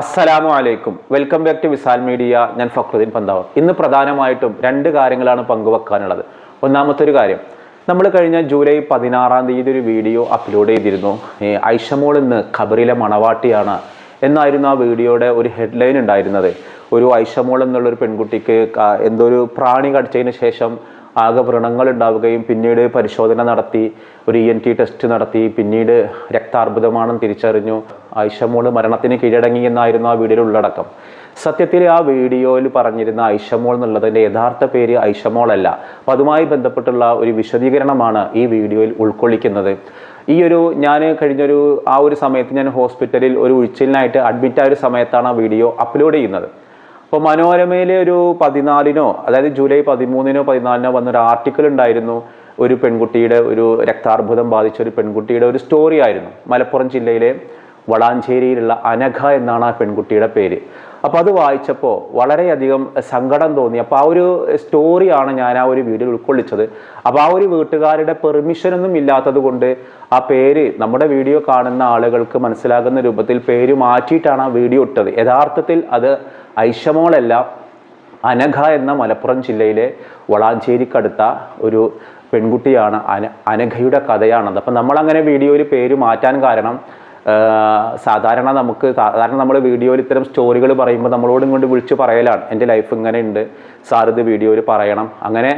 അസ്സലാമു അലൈക്കും. Welcome back to Visal media. ഞാൻ ഫക്രുദ്ദീൻ പന്താവ് ഇന്ന് പ്രധാനമായിട്ടും രണ്ട് കാര്യങ്ങളാണ് പങ്കുവെക്കാനുള്ളത്. ഒന്നാമത്തെ ഒരു കാര്യം നമ്മൾ കഴിഞ്ഞ ജൂലൈ പതിനാറാം തീയതി ഒരു വീഡിയോ അപ്ലോഡ് ചെയ്തിരുന്നു. ഐഷമോൾ ഇന്ന് ഖബറിലെ മണവാട്ടിയാണ് എന്നായിരുന്നു ആ വീഡിയോയുടെ ഒരു ഹെഡ്ലൈൻ ഉണ്ടായിരുന്നത്. ഒരു ഐഷമോൾ എന്നുള്ളൊരു പെൺകുട്ടിക്ക് എന്തോ ഒരു പ്രാണി കടിച്ചതിന് ശേഷം ആകെ വ്രണങ്ങൾ ഉണ്ടാവുകയും പിന്നീട് പരിശോധന നടത്തി ഒരു ഇ എൻ ടി ടെസ്റ്റ് നടത്തി പിന്നീട് രക്താർബുദമാണെന്ന് തിരിച്ചറിഞ്ഞു. ഐഷമോൾ മരണത്തിന് കീഴടങ്ങി എന്നായിരുന്നു ആ വീഡിയോയിൽ ഉള്ളടക്കം. സത്യത്തിൽ ആ വീഡിയോയിൽ പറഞ്ഞിരുന്ന ഐഷമോൾ എന്നുള്ളതിന്റെ യഥാർത്ഥ പേര് ഐഷമോളല്ല. അല്ല അപ്പം അതുമായി ബന്ധപ്പെട്ടുള്ള ഒരു വിശദീകരണമാണ് ഈ വീഡിയോയിൽ ഉൾക്കൊള്ളിക്കുന്നത്. ഈ ഒരു ഞാൻ കഴിഞ്ഞൊരു ആ ഒരു സമയത്ത് ഞാൻ ഹോസ്പിറ്റലിൽ ഒരു ഉഴിച്ചിലിനായിട്ട് അഡ്മിറ്റായ ഒരു സമയത്താണ് ആ വീഡിയോ അപ്ലോഡ് ചെയ്യുന്നത്. അപ്പോൾ മനോരമയിലെ ഒരു പതിനാലിനോ അതായത് ജൂലൈ പതിമൂന്നിനോ പതിനാലിനോ വന്നൊരു ആർട്ടിക്കിൾ ഉണ്ടായിരുന്നു. ഒരു പെൺകുട്ടിയുടെ ഒരു രക്താർബുദം ബാധിച്ച ഒരു പെൺകുട്ടിയുടെ ഒരു സ്റ്റോറി ആയിരുന്നു. മലപ്പുറം ജില്ലയിലെ വളാഞ്ചേരിയിലുള്ള അനഘ എന്നാണ് ആ പെൺകുട്ടിയുടെ പേര്. അപ്പോൾ അത് വായിച്ചപ്പോൾ വളരെയധികം സങ്കടം തോന്നി. അപ്പോൾ ആ ഒരു സ്റ്റോറിയാണ് ഞാൻ ആ ഒരു വീഡിയോയിൽ ഉൾക്കൊള്ളിച്ചത്. അപ്പോൾ ആ ഒരു വീട്ടുകാരുടെ പെർമിഷനൊന്നും ഇല്ലാത്തത് കൊണ്ട് ആ പേര് നമ്മുടെ വീഡിയോ കാണുന്ന ആളുകൾക്ക് മനസ്സിലാകുന്ന രൂപത്തിൽ പേര് മാറ്റിയിട്ടാണ് ആ വീഡിയോ ഇട്ടത്. യഥാർത്ഥത്തിൽ അത് ഐഷമോളല്ല അനഘ എന്ന മലപ്പുറം ജില്ലയിലെ വളാഞ്ചേരിക്കടുത്ത ഒരു പെൺകുട്ടിയാണ് അന അനഘയുടെ കഥയാണത്. അപ്പം നമ്മളങ്ങനെ വീഡിയോയിൽ പേര് മാറ്റാൻ കാരണം സാധാരണ നമുക്ക് സാധാരണ നമ്മൾ വീഡിയോയിൽ ഇത്തരം സ്റ്റോറികൾ പറയുമ്പോൾ നമ്മളോടും കൊണ്ട് വിളിച്ച് പറയലാണ്. എന്റെ ലൈഫ് ഇങ്ങനെ ഉണ്ട്. സാർ ഇത് വീഡിയോയിൽ പറയണം. അങ്ങനെ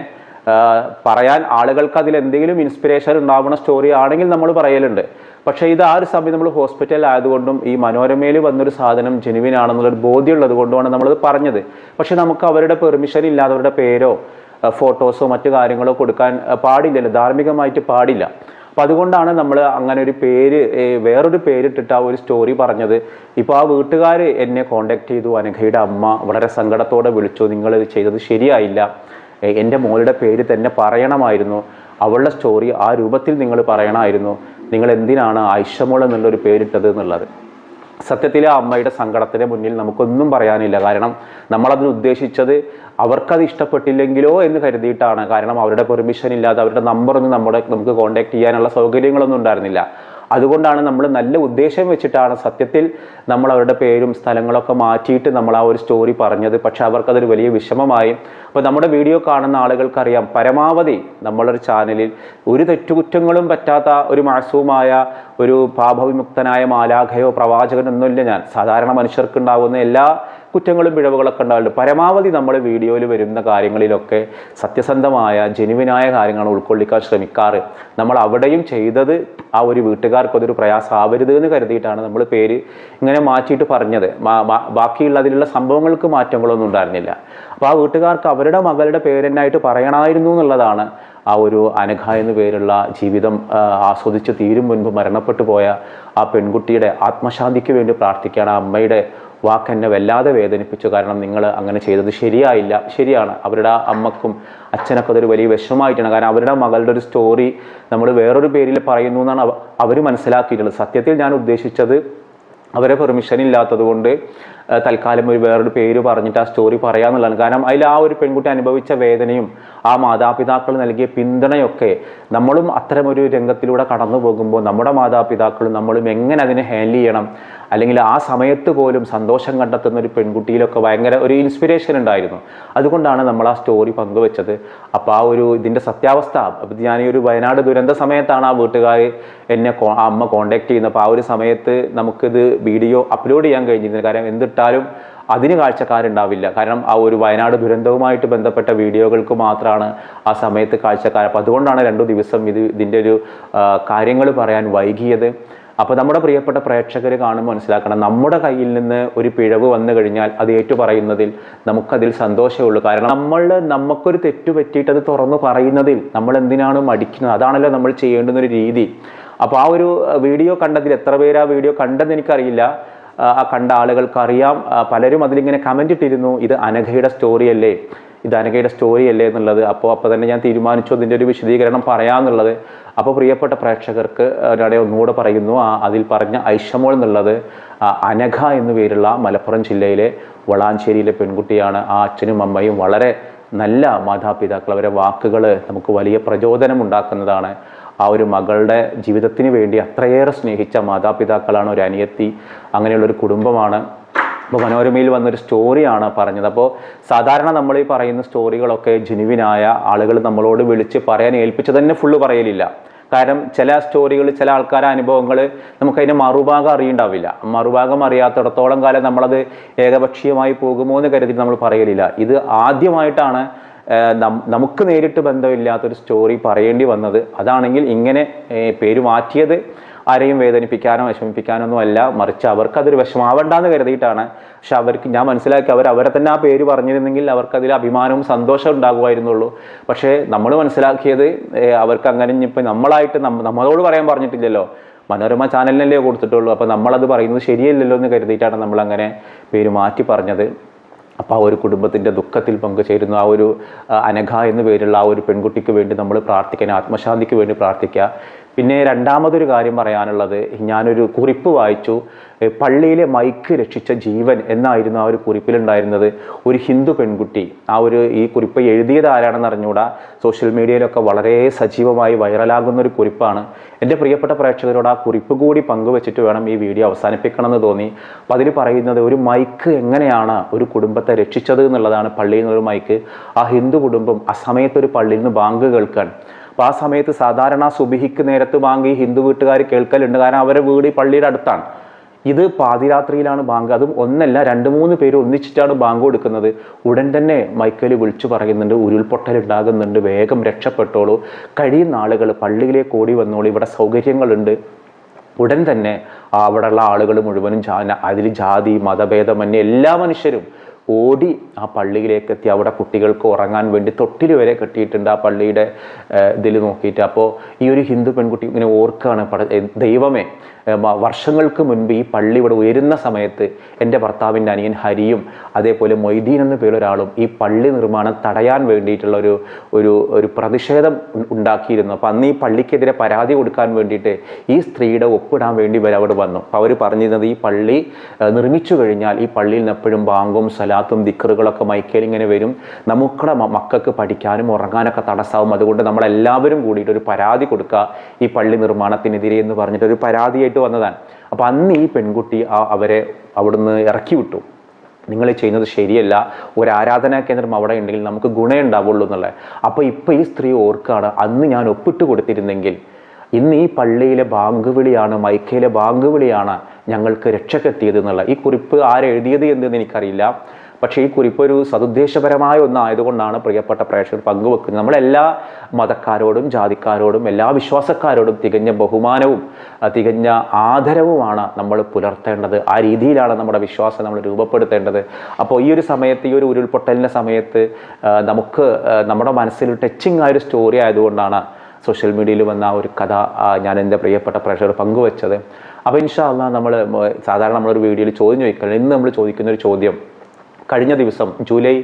പറയാൻ ആളുകൾക്ക് അതിൽ എന്തെങ്കിലും ഇൻസ്പിറേഷൻ ഉണ്ടാവുന്ന സ്റ്റോറി ആണെങ്കിൽ നമ്മൾ പറയലുണ്ട്. പക്ഷേ ഇത് ആ ഒരു സമയം നമ്മൾ ഹോസ്പിറ്റലിൽ ആയതുകൊണ്ടും ഈ മനോരമയിൽ വന്നൊരു സാധനം ജെനുവിൻ ആണെന്നുള്ളൊരു ബോധ്യമുള്ളത് കൊണ്ടുമാണ് നമ്മളത് പറഞ്ഞത്. പക്ഷേ നമുക്ക് അവരുടെ പെർമിഷൻ ഇല്ലാതെ അവരുടെ പേരോ ഫോട്ടോസോ മറ്റു കാര്യങ്ങളോ കൊടുക്കാൻ പാടില്ലല്ലോ. ധാർമ്മികമായിട്ട് പാടില്ല. അപ്പം അതുകൊണ്ടാണ് നമ്മൾ അങ്ങനെ ഒരു പേര് വേറൊരു പേരിട്ടിട്ട് ആ ഒരു സ്റ്റോറി പറഞ്ഞത്. ഇപ്പോൾ ആ വീട്ടുകാർ എന്നെ കോണ്ടാക്ട് ചെയ്തു അനഘയുടെ അമ്മ വളരെ സങ്കടത്തോടെ വിളിച്ചു നിങ്ങൾ ചെയ്തത് ശരിയായില്ല. എന്റെ മോളുടെ പേര് തന്നെ പറയണമായിരുന്നു. അവളുടെ സ്റ്റോറി ആ രൂപത്തിൽ നിങ്ങൾ പറയണമായിരുന്നു. നിങ്ങൾ എന്തിനാണ് ഐഷമോൾ എന്നുള്ളൊരു പേരിട്ടത് എന്നുള്ളത്. സത്യത്തിൽ ആ അമ്മയുടെ സങ്കടത്തിന് മുന്നിൽ നമുക്കൊന്നും പറയാനില്ല. കാരണം നമ്മളതിന് ഉദ്ദേശിച്ചത് അവർക്കത് ഇഷ്ടപ്പെട്ടില്ലെങ്കിലോ എന്ന് കരുതിയിട്ടാണ്. കാരണം അവരുടെ പെർമിഷൻ ഇല്ലാതെ അവരുടെ നമ്പറൊന്നും നമ്മുടെ നമുക്ക് കോൺടാക്ട് ചെയ്യാനുള്ള സൗകര്യങ്ങളൊന്നും ഉണ്ടായിരുന്നില്ല. അതുകൊണ്ടാണ് നമ്മൾ നല്ല ഉദ്ദേശം വെച്ചിട്ടാണ് സത്യത്തിൽ നമ്മൾ അവരുടെ പേരും സ്ഥലങ്ങളൊക്കെ മാറ്റിയിട്ട് നമ്മൾ ആ ഒരു സ്റ്റോറി പറഞ്ഞത്. പക്ഷേ അവർക്കതൊരു വലിയ വിഷമമായി. അപ്പോൾ നമ്മുടെ വീഡിയോ കാണുന്ന ആളുകൾക്കറിയാം പരമാവധി നമ്മളൊരു ചാനലിൽ ഒരു തെറ്റുകുറ്റങ്ങളും പറ്റാത്ത ഒരു മാസവുമായ ഒരു പാപവിമുക്തനായ മാലാഖയോ പ്രവാചകനൊന്നുമില്ല ഞാൻ. സാധാരണ മനുഷ്യർക്ക് ഉണ്ടാകുന്ന എല്ലാ കുറ്റങ്ങളും പിഴവുകളൊക്കെ ഉണ്ടാവുന്നുണ്ട് പരമാവധി നമ്മൾ വീഡിയോയിൽ വരുന്ന കാര്യങ്ങളിലൊക്കെ സത്യസന്ധമായ ജെനുവിനായ കാര്യങ്ങൾ ഉൾക്കൊള്ളിക്കാൻ ശ്രമിക്കാറ്. നമ്മൾ അവിടെയും ചെയ്തത് ആ ഒരു വീട്ടുകാർക്ക് അതൊരു പ്രയാസമാവരുത് എന്ന് കരുതിയിട്ടാണ് നമ്മൾ പേര് ഇങ്ങനെ മാറ്റിയിട്ട് പറഞ്ഞത്. ബാക്കിയുള്ള അതിലുള്ള സംഭവങ്ങൾക്ക് മാറ്റങ്ങളൊന്നും ഉണ്ടായിരുന്നില്ല. അപ്പോൾ ആ വീട്ടുകാർക്ക് അവരുടെ മകളുടെ പേരെന്നായിട്ട് പറയണമായിരുന്നു എന്നുള്ളതാണ് ആ ഒരു അനഘ എന്നു പേരുള്ള ജീവിതം ആസ്വദിച്ച് തീരും മുൻപ് മരണപ്പെട്ടു പോയ ആ പെൺകുട്ടിയുടെ ആത്മശാന്തിക്ക് വേണ്ടി പ്രാർത്ഥിക്കുകയാണ് ആ അമ്മയുടെ വാക്ക് എന്നെ വല്ലാതെ വേദനിപ്പിച്ചു. കാരണം നിങ്ങൾ അങ്ങനെ ചെയ്തത് ശരിയായില്ല. ശരിയാണ്. അവരുടെ അമ്മക്കും അച്ഛനൊക്കെ അതൊരു വലിയ വിഷമമായിട്ടാണ്. കാരണം അവരുടെ മകളുടെ ഒരു സ്റ്റോറി നമ്മൾ വേറൊരു പേരിൽ പറയുന്നു എന്നാണ് അവർ മനസ്സിലാക്കിയിട്ടുള്ളത്. സത്യത്തിൽ ഞാൻ ഉദ്ദേശിച്ചത് അവരെ പെർമിഷൻ ഇല്ലാത്തത് കൊണ്ട് തൽക്കാലം ഒരു വേറൊരു പേര് പറഞ്ഞിട്ട് ആ സ്റ്റോറി പറയാന്നുള്ളതാണ്. കാരണം അതിൽ ആ ഒരു പെൺകുട്ടി അനുഭവിച്ച വേദനയും ആ മാതാപിതാക്കൾ നൽകിയ പിന്തുണയൊക്കെ നമ്മളും അത്തരമൊരു രംഗത്തിലൂടെ കടന്നു പോകുമ്പോൾ നമ്മുടെ മാതാപിതാക്കളും നമ്മളും എങ്ങനെ അതിനെ ഹാൻഡിൽ ചെയ്യണം? അല്ലെങ്കിൽ ആ സമയത്ത് പോലും സന്തോഷം കണ്ടെത്തുന്ന ഒരു പെൺകുട്ടിയിലൊക്കെ ഭയങ്കര ഒരു ഇൻസ്പിറേഷൻ ഉണ്ടായിരുന്നു. അതുകൊണ്ടാണ് നമ്മൾ ആ സ്റ്റോറി പങ്കുവെച്ചത്. അപ്പോൾ ആ ഒരു ഇതിന്റെ സത്യാവസ്ഥ അപ്പം ഞാൻ ഈ ഒരു വയനാട് ദുരന്ത സമയത്താണ് ആ വീട്ടുകാർ എന്നെ അമ്മ കോണ്ടാക്ട് ചെയ്യുന്നത്. അപ്പോൾ ആ ഒരു സമയത്ത് നമുക്കിത് വീഡിയോ അപ്ലോഡ് ചെയ്യാൻ കഴിഞ്ഞിരുന്നു കാരണം എന്തിട്ടാലും അതിന് കാഴ്ചക്കാരുണ്ടാവില്ല. കാരണം ആ ഒരു വയനാട് ദുരന്തവുമായിട്ട് ബന്ധപ്പെട്ട വീഡിയോകൾക്ക് മാത്രമാണ് ആ സമയത്ത് കാഴ്ചക്കാർ. അപ്പോൾ അതുകൊണ്ടാണ് രണ്ടു ദിവസം ഇത് ഇതിന്റെ ഒരു കാര്യങ്ങൾ പറയാൻ വൈകിയത്. അപ്പോൾ നമ്മുടെ പ്രിയപ്പെട്ട പ്രേക്ഷകർ കാണുമ്പോൾ മനസ്സിലാക്കണം നമ്മുടെ കയ്യിൽ നിന്ന് ഒരു പിഴവ് വന്നു കഴിഞ്ഞാൽ അത് ഏറ്റുപറയുന്നതിൽ നമുക്കതിൽ സന്തോഷമുള്ളൂ കാരണം നമ്മൾ നമുക്കൊരു തെറ്റ് പറ്റിയിട്ട് അത് തുറന്നു പറയുന്നതിൽ നമ്മൾ എന്തിനാണ് മടിക്കുന്നത്? അതാണല്ലോ നമ്മൾ ചെയ്യേണ്ടുന്ന ഒരു രീതി. അപ്പോൾ ആ ഒരു വീഡിയോ കണ്ടതിൽ എത്ര പേര് ആ വീഡിയോ കണ്ടെന്ന് എനിക്കറിയില്ല. കണ്ട ആളുകൾക്ക് അറിയാം പലരും അതിലിങ്ങനെ കമന്റ് ഇട്ടിരുന്നു ഇത് അനഘയുടെ സ്റ്റോറിയല്ലേ ഇത് അനഘയുടെ സ്റ്റോറിയല്ലേ എന്നുള്ളത്. അപ്പോൾ അപ്പോൾ തന്നെ ഞാൻ തീരുമാനിച്ചു അതിന്റെ ഒരു വിശദീകരണം പറയാമെന്നുള്ളത് അപ്പോൾ പ്രിയപ്പെട്ട പ്രേക്ഷകർക്ക് ഒരാടെ ഒന്നുകൂടെ പറയുന്നു. അതിൽ പറഞ്ഞ ഐഷമോൾ എന്നുള്ളത് അനഘ എന്നു പേരുള്ള മലപ്പുറം ജില്ലയിലെ വളാഞ്ചേരിയിലെ പെൺകുട്ടിയാണ്. ആ അച്ഛനും അമ്മയും വളരെ നല്ല മാതാപിതാക്കൾ. അവരെ വാക്കുകൾ നമുക്ക് വലിയ പ്രചോദനം ഉണ്ടാക്കുന്നതാണ്. ആ ഒരു മകളുടെ ജീവിതത്തിന് വേണ്ടി അത്രയേറെ സ്നേഹിച്ച മാതാപിതാക്കളാണ് ഒരു അനിയത്തി അങ്ങനെയുള്ള ഒരു കുടുംബമാണ്. അപ്പോൾ മനോരമയിൽ വന്നൊരു സ്റ്റോറിയാണ് പറഞ്ഞത്. അപ്പോൾ സാധാരണ നമ്മൾ ഈ പറയുന്ന സ്റ്റോറികളൊക്കെ ജെനുവിനായ ആളുകൾ നമ്മളോട് വിളിച്ച് പറയാൻ ഏൽപ്പിച്ചത് തന്നെ ഫുള്ള് പറയലില്ല. കാരണം ചില സ്റ്റോറികൾ ചില ആൾക്കാരെ അനുഭവങ്ങൾ നമുക്കതിന്റെ മറുഭാഗം അറിയണ്ടാവില്ല. മറുഭാഗം അറിയാത്തിടത്തോളം കാലം നമ്മളത് ഏകപക്ഷീയമായി പോകുമോ എന്ന് കരുതി നമ്മൾ പറയലില്ല. ഇത് ആദ്യമായിട്ടാണ് നമുക്ക് നേരിട്ട് ബന്ധമില്ലാത്തൊരു സ്റ്റോറി പറയേണ്ടി വന്നത് അതാണെങ്കിൽ ഇങ്ങനെ പേര് മാറ്റിയത് ആരെയും വേദനിപ്പിക്കാനോ വിഷമിപ്പിക്കാനോ ഒന്നും അല്ല. മറിച്ച് അവർക്ക് അതൊരു വിഷമാവണ്ടെന്ന് കരുതിയിട്ടാണ്. പക്ഷെ അവർക്ക് ഞാൻ മനസ്സിലാക്കി അവർ അവരെ തന്നെ ആ പേര് പറഞ്ഞിരുന്നെങ്കിൽ അവർക്ക് അതിൽ അഭിമാനവും സന്തോഷവും ഉണ്ടാകുമായിരുന്നുള്ളൂ. പക്ഷേ നമ്മൾ മനസ്സിലാക്കിയത് അവർക്ക് അങ്ങനെ ഇനിയിപ്പോൾ നമ്മളായിട്ട് നമ്മളോട് പറയാൻ പറഞ്ഞിട്ടില്ലല്ലോ. മനോരമ ചാനലിനല്ലേ കൊടുത്തിട്ടുള്ളൂ. അപ്പോൾ നമ്മളത് പറയുന്നത് ശരിയല്ലല്ലോ എന്ന് കരുതിയിട്ടാണ് നമ്മളങ്ങനെ പേര് മാറ്റി പറഞ്ഞത്. അപ്പോൾ ആ ഒരു കുടുംബത്തിന്റെ ദുഃഖത്തിൽ പങ്കുചേരുന്ന. ആ ഒരു അനഘ എന്ന് പേരുള്ള ആ ഒരു പെൺകുട്ടിക്ക് വേണ്ടി നമ്മൾ പ്രാർത്ഥിക്കാൻ ആത്മശാന്തിക്ക് വേണ്ടി പ്രാർത്ഥിക്കുക. പിന്നെ രണ്ടാമതൊരു കാര്യം പറയാനുള്ളത് ഞാനൊരു കുറിപ്പ് വായിച്ചു. പള്ളിയിലെ മൈക്ക് രക്ഷിച്ച ജീവൻ എന്നായിരുന്നു ആ ഒരു കുറിപ്പിലുണ്ടായിരുന്നത്. ഒരു ഹിന്ദു പെൺകുട്ടി. ആ ഒരു ഈ കുറിപ്പ് എഴുതിയത് ആരാണെന്ന് അറിഞ്ഞുകൂടാ സോഷ്യൽ മീഡിയയിലൊക്കെ വളരെ സജീവമായി വൈറലാകുന്ന ഒരു കുറിപ്പാണ്. എന്റെ പ്രിയപ്പെട്ട പ്രേക്ഷകരോട് ആ കുറിപ്പ് കൂടി പങ്കുവച്ചിട്ട് വേണം ഈ വീഡിയോ അവസാനിപ്പിക്കണമെന്ന് തോന്നി. അപ്പോൾ അതിൽ പറയുന്നത് ഒരു മൈക്ക് എങ്ങനെയാണ് ഒരു കുടുംബത്തെ രക്ഷിച്ചത് എന്നുള്ളതാണ് പള്ളിയിൽ നിന്നൊരു മൈക്ക്. ആ ഹിന്ദു കുടുംബം ആ സമയത്ത് ഒരു പള്ളിയിൽ നിന്ന് ബാങ്ക് കേൾക്കാൻ അപ്പോൾ ആ സമയത്ത് സാധാരണ സുബിഹിക്ക് നേരത്ത് ബാങ്ക് ഈ ഹിന്ദു വീട്ടുകാർ കേൾക്കലുണ്ട്. കാരണം അവരെ വീട് പള്ളിയുടെ അടുത്താണ്. ഇത് പാതിരാത്രിയിലാണ് ബാങ്ക്. അതും ഒന്നല്ല രണ്ട് മൂന്ന് പേര് ഒന്നിച്ചിട്ടാണ് ബാങ്ക് കൊടുക്കുന്നത്. ഉടൻ തന്നെ മൈക്കൽ വിളിച്ചു പറയുന്നുണ്ട് ഉരുൾപൊട്ടൽ ഉണ്ടാകുന്നുണ്ട് വേഗം രക്ഷപ്പെട്ടോളൂ. കഴിയുന്ന ആളുകൾ പള്ളിയിലേക്ക് ഓടി വന്നോളൂ ഇവിടെ സൗകര്യങ്ങളുണ്ട്. ഉടൻ തന്നെ അവിടെയുള്ള ആളുകൾ മുഴുവനും അതിൽ ജാതി മതഭേദമന്യേ എല്ലാ മനുഷ്യരും ഓടി ആ പള്ളിയിലേക്ക് എത്തി അവിടെ കുട്ടികൾക്ക് ഉറങ്ങാൻ വേണ്ടി തൊട്ടിൽ വരെ കെട്ടിയിട്ടുണ്ട് ആ പള്ളിയുടെ ഇതിൽ നോക്കിയിട്ട്. അപ്പോൾ ഈ ഒരു ഹിന്ദു പെൺകുട്ടി ഇങ്ങനെ ഓർക്കുകയാണ് ദൈവമേ വർഷങ്ങൾക്ക് മുൻപ് ഈ പള്ളി ഇവിടെ ഉയരുന്ന സമയത്ത് എന്റെ ഭർത്താവിന്റെ അനിയൻ ഹരിയും അതേപോലെ മൊയ്തീൻ എന്ന പേരൊരാളും ഈ പള്ളി നിർമ്മാണം തടയാൻ വേണ്ടിയിട്ടുള്ള ഒരു ഒരു ഒരു പ്രതിഷേധം ഉണ്ടാക്കിയിരുന്നു. അപ്പോൾ അന്ന് ഈ പള്ളിക്കെതിരെ പരാതി കൊടുക്കാൻ വേണ്ടിയിട്ട് ഈ സ്ത്രീയുടെ ഒപ്പിടാൻ വേണ്ടി വരെ അവിടെ വന്നു. അപ്പോൾ അവർ പറഞ്ഞിരുന്നത് ഈ പള്ളി നിർമ്മിച്ചു കഴിഞ്ഞാൽ ഈ പള്ളിയിൽ നിന്ന് എപ്പോഴും ബാങ്കും സലാത്തും ദിക്കറുകളൊക്കെ മൈക്കയിൽ ഇങ്ങനെ വരും. നമുക്കുടെ മക്കൾക്ക് പഠിക്കാനും ഉറങ്ങാനൊക്കെ തടസ്സാവും. അതുകൊണ്ട് നമ്മളെല്ലാവരും കൂടിയിട്ട് ഒരു പരാതി കൊടുക്കുക. ഈ പള്ളി നിർമ്മാണത്തിനെതിരെ എന്ന് പറഞ്ഞിട്ട് ഒരു പരാതിയായിട്ട് വന്നതാണ്. അപ്പോൾ അന്ന് ഈ പെൺകുട്ടി അവരെ അവിടുന്ന് ഇറക്കി വിട്ടു. നിങ്ങൾ ചെയ്യുന്നത് ശരിയല്ല. ഒരു ആരാധനാ കേന്ദ്രം അവിടെ ഉണ്ടെങ്കിൽ നമുക്ക് ഗുണേ ഉണ്ടാവുള്ളൂ എന്നുള്ളത് അപ്പോൾ ഇപ്പോൾ ഈ സ്ത്രീ ഓർക്കാണ് അന്ന് ഞാൻ ഒപ്പിട്ട് കൊടുത്തിരുന്നെങ്കിൽ ഇന്ന് ഈ പള്ളിയിലെ ബാങ്ക് വിളിയാണ് മൈക്കയിലെ ബാങ്ക് വിളിയാണ് ഞങ്ങൾക്ക് രക്ഷക്കെത്തിയത് എന്നുള്ള. ഈ കുറിപ്പ് ആരെഴുതിയത് എന്തെന്ന് എനിക്കറിയില്ല. പക്ഷേ ഈ കുറിപ്പ് ഒരു സതുദ്ദേശപരമായ ഒന്നായതുകൊണ്ടാണ് പ്രിയപ്പെട്ട പ്രേക്ഷകർ പങ്കുവെക്കുന്നത്. നമ്മളെല്ലാ മതക്കാരോടും ജാതിക്കാരോടും എല്ലാ വിശ്വാസക്കാരോടും തികഞ്ഞ ബഹുമാനവും തികഞ്ഞ ആദരവുമാണ് നമ്മൾ പുലർത്തേണ്ടത്. ആ രീതിയിലാണ് നമ്മുടെ വിശ്വാസം നമ്മൾ രൂപപ്പെടുത്തേണ്ടത്. അപ്പോൾ ഈ ഒരു സമയത്ത് ഈ ഒരു ഉരുൾപൊട്ടലിന്റെ സമയത്ത് നമുക്ക് നമ്മുടെ മനസ്സിൽ ടച്ചിങ് ആയൊരു സ്റ്റോറി ആയതുകൊണ്ടാണ് സോഷ്യൽ മീഡിയയിൽ വന്ന ഒരു കഥ ഞാൻ എന്റെ പ്രിയപ്പെട്ട പ്രേക്ഷകർ പങ്കുവച്ചത്. അപ്പോൾ ഇൻഷാ അള്ളാ നമ്മൾ സാധാരണ നമ്മളൊരു വീഡിയോയിൽ ചോദ്യം ചോദിക്കുന്നത് ഇന്ന് നമ്മൾ ചോദിക്കുന്ന ഒരു ചോദ്യം കഴിഞ്ഞ ദിവസം ജൂലൈ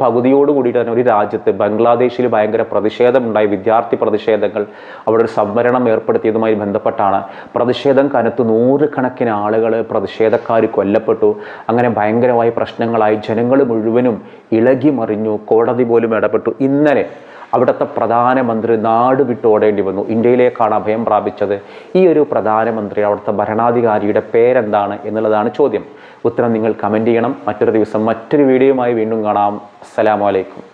പകുതിയോട് കൂടിയിട്ട് തന്നെ ഒരു രാജ്യത്ത് ബംഗ്ലാദേശിൽ ഭയങ്കര പ്രതിഷേധമുണ്ടായി. വിദ്യാർത്ഥി പ്രതിഷേധങ്ങൾ അവിടെ ഒരു സംവരണം ഏർപ്പെടുത്തിയതുമായി ബന്ധപ്പെട്ടാണ്. പ്രതിഷേധം കനത്ത് നൂറുകണക്കിന് ആളുകൾ പ്രതിഷേധക്കാർ കൊല്ലപ്പെട്ടു. അങ്ങനെ ഭയങ്കരമായ പ്രശ്നങ്ങളായി ജനങ്ങൾ മുഴുവനും ഇളകി മറിഞ്ഞു കോടതി പോലും ഇടപെട്ടു. ഇന്നലെ അവിടുത്തെ പ്രധാനമന്ത്രി നാട് വിട്ടോടേണ്ടി വന്നു. ഇന്ത്യയിലേക്കാണ് അഭയം പ്രാപിച്ചത്. ഈ ഒരു പ്രധാനമന്ത്രി അവിടുത്തെ ഭരണാധികാരിയുടെ പേരെന്താണ് എന്നുള്ളതാണ് ചോദ്യം. ഉത്തരം നിങ്ങൾ കമന്റ് ചെയ്യണം. മറ്റൊരു ദിവസം മറ്റൊരു വീഡിയോയുമായി വീണ്ടും കാണാം. അസ്സാം അലൈക്കും.